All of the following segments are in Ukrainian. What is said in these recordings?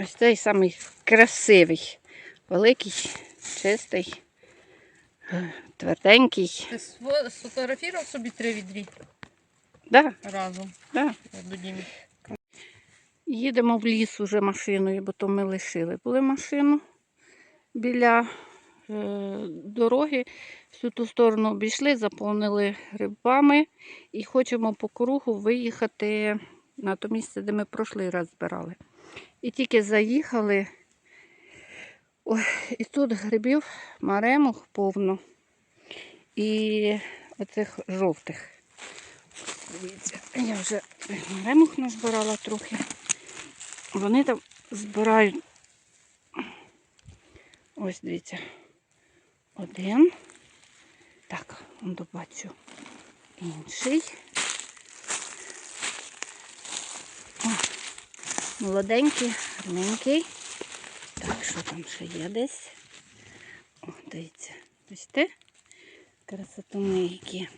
Ось цей самий красивий, великий, чистий, тверденький. Ти сфотографував собі три відрі Да, разом да. Їдемо в ліс уже машиною, бо то ми лишили були машину біля е, дороги. Всю ту сторону обійшли, заповнили грибами і хочемо по кругу виїхати на то місце, де ми прошлий раз збирали. І тільки заїхали. Ой, і тут грибів маремух повно. І оцих жовтих. Дивіться, я вже маремух назбирала трохи. Вони там збирають. Ось дивіться. Один. Так, он добачу. Інший. Молоденький, гарненький. Так, що там ще є десь? О, дивіться. Бачите? Красотуни які.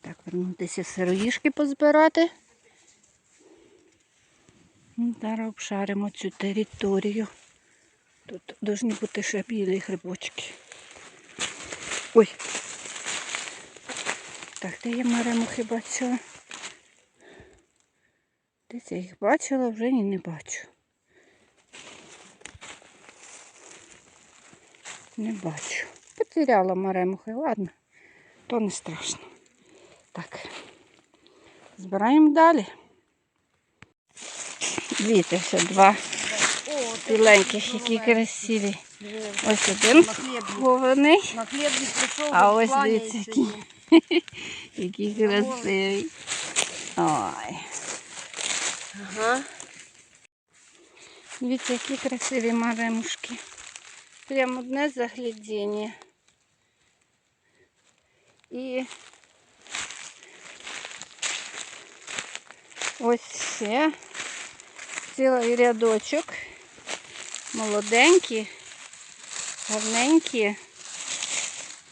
Так, вернутися сироїшки позбирати. Ну, Зараз обшаримо цю територію. Тут повинні бути ще білі грибочки. Ой. Так, де я маремухи бачила? Десь я їх бачила, вже і не бачу. Не бачу. Потеряла маремухи, ладно, то не страшно. Так, збираємо далі. Дивіться, ще два біленьких, які красиві. Ось один хований, а ось дивіться, який, який красивий. Ой. Ага. Дивіться, які красиві маремушки. Прямо одне заглядіння. І ось ще цілий рядочок. Молоденькі, гарненькі.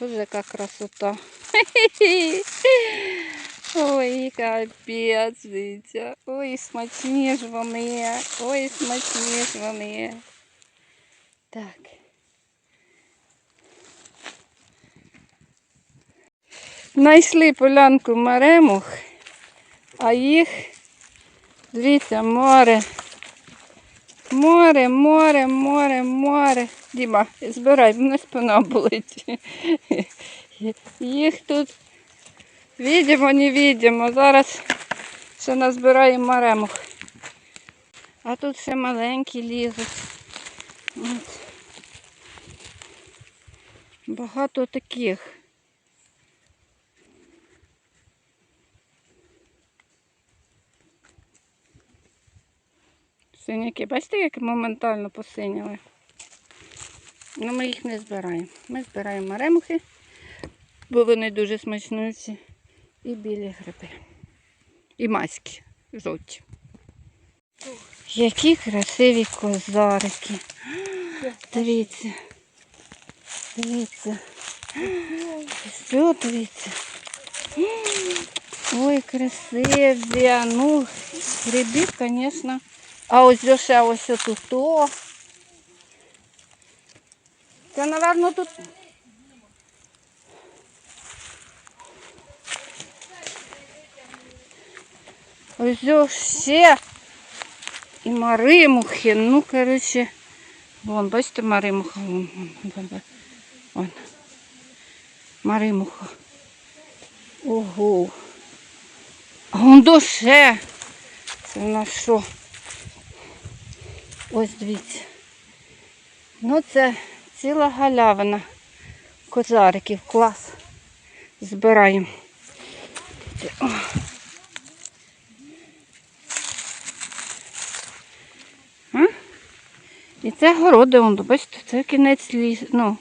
Боже, яка красота. Ой, капець, дивіться. Ой, смачні ж вони. Ой, смачні ж вони. Так. Знайшли полянку маремух, а їх, дивіться, море. Море, море, море, море. Діма, збирай, мене спина болить. Їх тут Відімо, не відімо. Зараз ще назбираємо маремух. А тут ще маленькі лізуть. От. Багато таких. Синяки, бачите, як моментально посиніли? Ну, ми їх не збираємо. Ми збираємо маремухи, бо вони дуже смачнуці. І білі гриби. І маськи жовті. Які красиві козарики. Дивіться. Дивіться. Все, дивіться. Ой, красиві. Ну, грибів, звісно. А ось ще ось тут. то. Це, мабуть, тут Ось ще і маримухи. Ну, коротше, вон, бачите, маримуха. Вон, вон, вон, вон. Маримуха. Ого. А вон до ще. Це на що? Ось дивіться. Ну, це ціла галявина козариків. Клас. Збираємо. Дивіться, о. І це городи, вон, бачите, це кінець ліс, ну,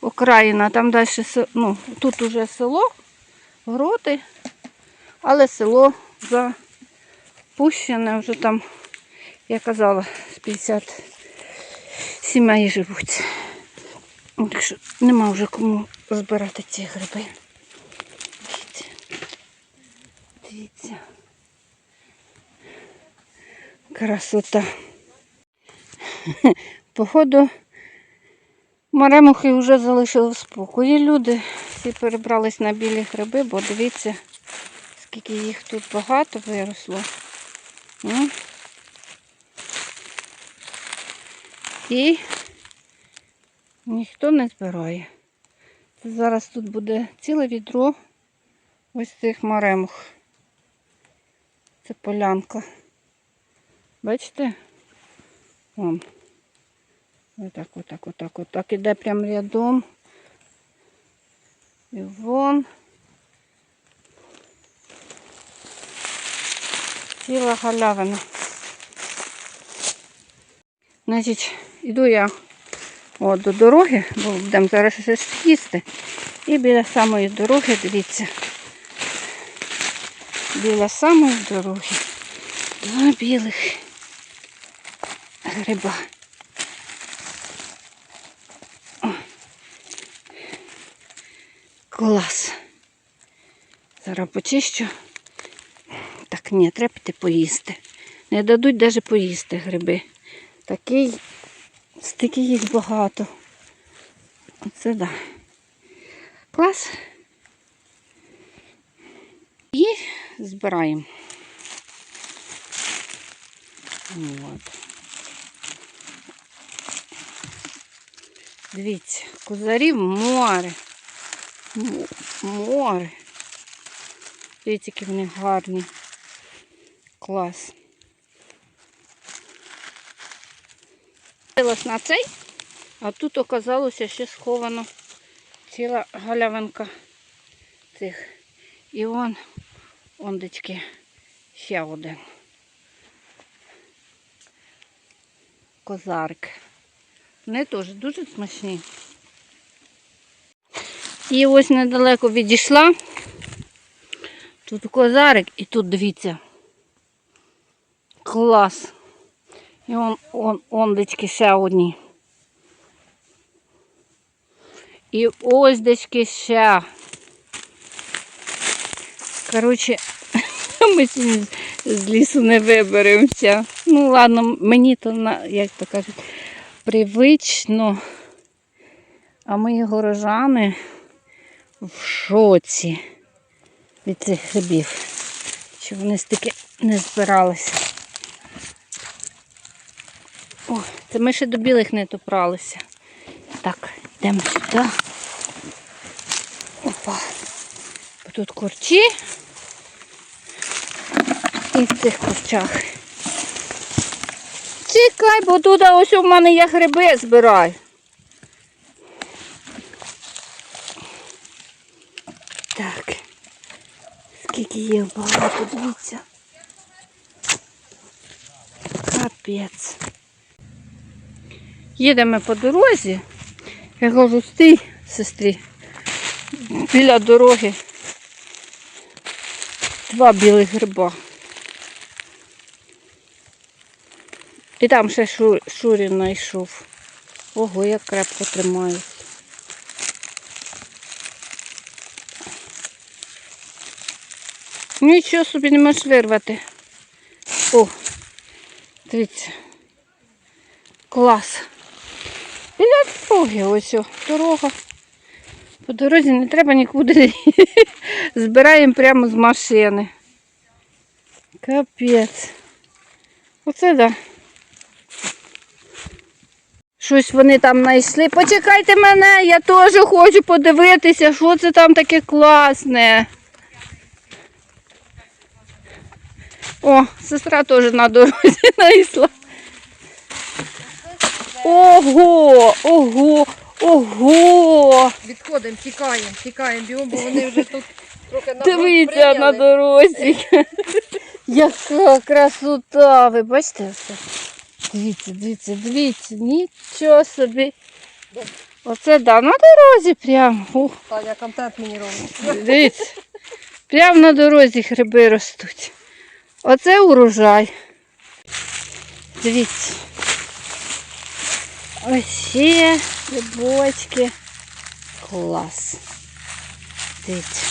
окраїна, там далі ну, тут уже село, городи, але село запущене, вже там, я казала, з 50 сімей живуть. Так що нема вже кому збирати ці гриби. Дивіться. Дивіться. Красота. Походу, маремухи вже залишили в спокої. Люди всі перебрались на білі гриби, бо дивіться, скільки їх тут багато виросло. І ніхто не збирає. Зараз тут буде ціле відро ось цих маремух. Це полянка. Бачите? Вон. Отак, отак, отак, отак. Іде прям рядом. І вон. Ціла галявина. Значить, іду я от, до дороги, бо будемо зараз щось їсти. І біля самої дороги, дивіться, біля самої дороги два білих гриба. Клас. Зараз почищу. Так, ні, треба піти поїсти. Не дадуть навіть поїсти гриби. Такий, стільки їх багато. Оце да. Клас. І збираємо. От. Дивіться, козарів море. Море. Дивіться, які вони гарні. Клас. Дивилась на цей, а тут оказалося ще сховано ціла галявинка цих. І вон, ондечки, ще один. Козарик. Вони теж дуже смачні. І ось недалеко відійшла. Тут козарик і тут дивіться. Клас. І он, он, ондечки ще одні. І ось дечки ще. Коротше, ми сьогодні з лісу не виберемося. Ну ладно, мені то, як то кажуть, привично. А мої горожани в шоці від цих грибів. Що вони стільки не збиралися. О, це ми ще до білих не добралися. Так, йдемо сюди. Опа. Бо Тут корчі. І в цих корчах. Чекай, бо тут ось у мене я гриби збираю. Так. Скільки їх багато, дивіться. Капець. Їдемо по дорозі. Я кажу, стій, сестрі, біля дороги. Два білих гриба. І там ще Шу- Шурін знайшов. Ого, як крепко тримають. Нічого собі не можеш вирвати. О, дивіться. Клас. Біля дороги ось дорога. По дорозі не треба нікуди. Збираємо прямо з машини. Капець. Оце да. Щось вони там знайшли. Почекайте мене, я теж хочу подивитися, що це там таке класне. О, сестра теж на дорозі знайшла. Ого, ого, ого. Відходимо, тікаємо, тікаємо, бігом, бо вони вже тут трохи на Дивіться на дорозі. Яка красота. Ви бачите все? Дивіться, дивіться, дивіться. Нічого собі. Оце да, на дорозі прямо. Ух, Таня, контент мені робить. дивіться. Прямо на дорозі гриби ростуть. Оце урожай. Дивіться. Ось є грибочки. Клас. Дивіться.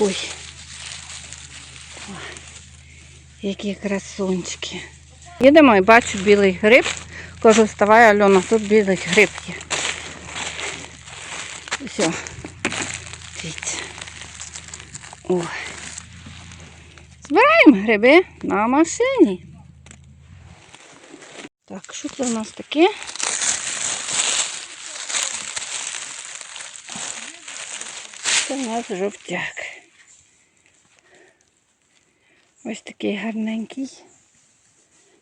Ой. Які красунчики. Їдемо і бачу білий гриб. Кажу, вставай, Альона, тут білий гриб є. Все. Дивіться. О. Збираємо гриби на машині. Так, що це в нас таке? Це в нас жовтяк. Ось такий гарненький.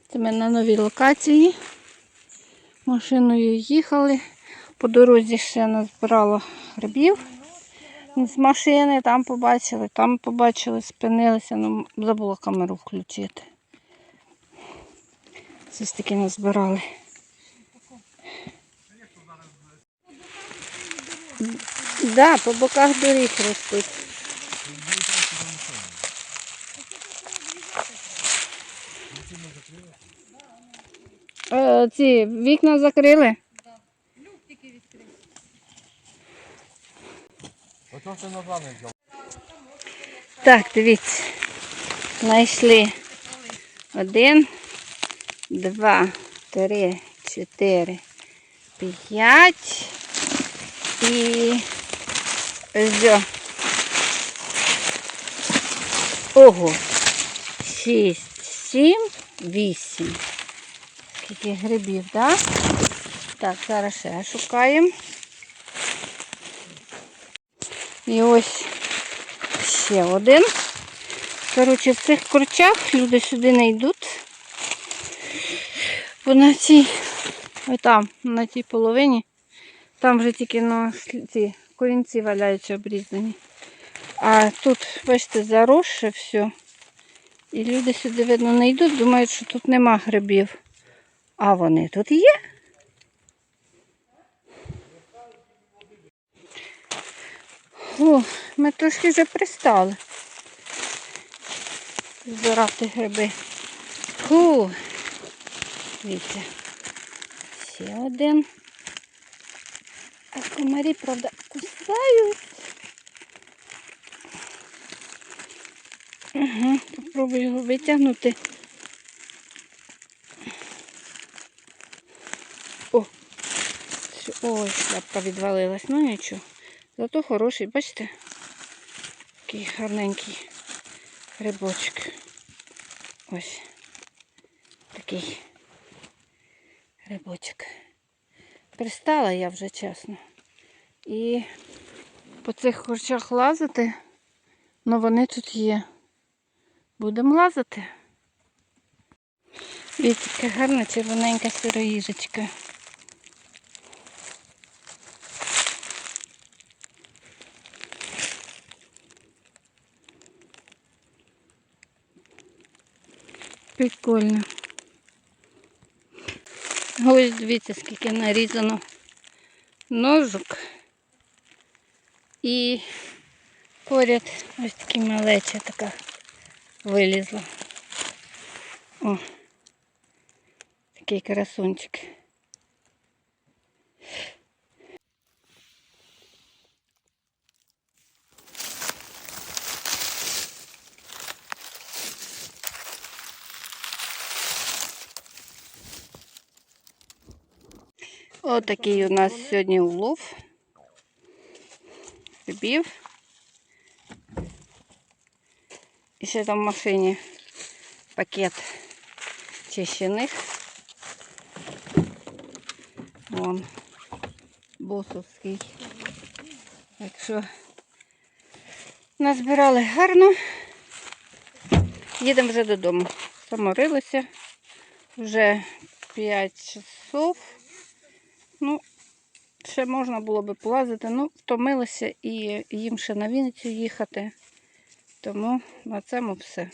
Це ми на новій локації. Машиною їхали. По дорозі ще назбирало грибів з машини, там побачили, там побачили, спинилися, ну забула камеру включити. Щось таке назбирали. Да, по боках доріг ростуть. Е, ці вікна закрили. Так, дивіться. Знайшли один, два, три, чотири, п'ять і ось. Ого. Шість, сім, вісім. Скільки грибів, так? Так, зараз ще шукаємо. І ось ще один. Коротше, в цих корчах люди сюди не йдуть. Бо на цій, ой там, на тій половині, там вже тільки на ці корінці валяються обрізані. А тут, бачите, заросше все. І люди сюди, видно, не йдуть, думають, що тут нема грибів. А вони тут є. О, ми трошки вже пристали збирати гриби. Фу. Дивіться. Ще один. А комарі, правда, кусають. Ага, попробую його витягнути. О! Ой, шляпка відвалилась, ну нічого. Зато хороший, бачите? Такий гарненький грибочок. Ось такий грибочок. Пристала я вже чесно. І по цих корчах лазити, ну вони тут є. Будемо лазити. Дивіться, яка гарна червоненька сироїжечка. Прикольно. Ось дивіться, скільки нарізано ножок. І поряд ось такі малеча така вилізла. О, такий красунчик. Отакий у нас сьогодні улов. Грибів. І ще там в машині пакет чищених. Вон босовський. Так що назбирали гарно. Їдемо вже додому. Заморилися. Вже 5 часов. Ну, ще можна було би полазити, ну, втомилися і їм ще на Вінницю їхати. Тому на цьому все.